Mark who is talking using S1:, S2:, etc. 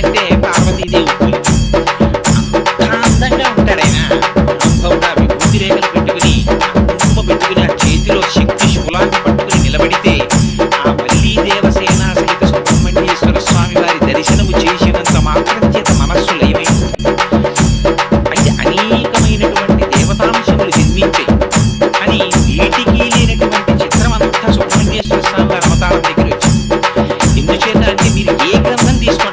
S1: అంటే పార్వతీదేవి అందంగా ఉంటాడు ఆయన అంతా విభూతి రేఖలు పెట్టుకుని కుంకుమ పెట్టుకుని ఆ చేతిలో శక్తి శూలాన్ని పట్టుకుని నిలబడితే ఆ వల్లీ దేవసేన సహిత సుబ్రహ్మణ్యేశ్వర స్వామి వారి దర్శనము చేసినంత మాత్రం చేత మనస్సు లయమైంది అయితే అనేకమైనటువంటి దేవతాంశములు జన్మించే అని వీటికి లేనటువంటి చిత్రం అంతా సుబ్రహ్మణ్యేశ్వర స్వామి వారి అవతారం దగ్గర వచ్చింది. ఎందుచేత అంటే మీరు ఏ గ్రంథం తీసుకోండి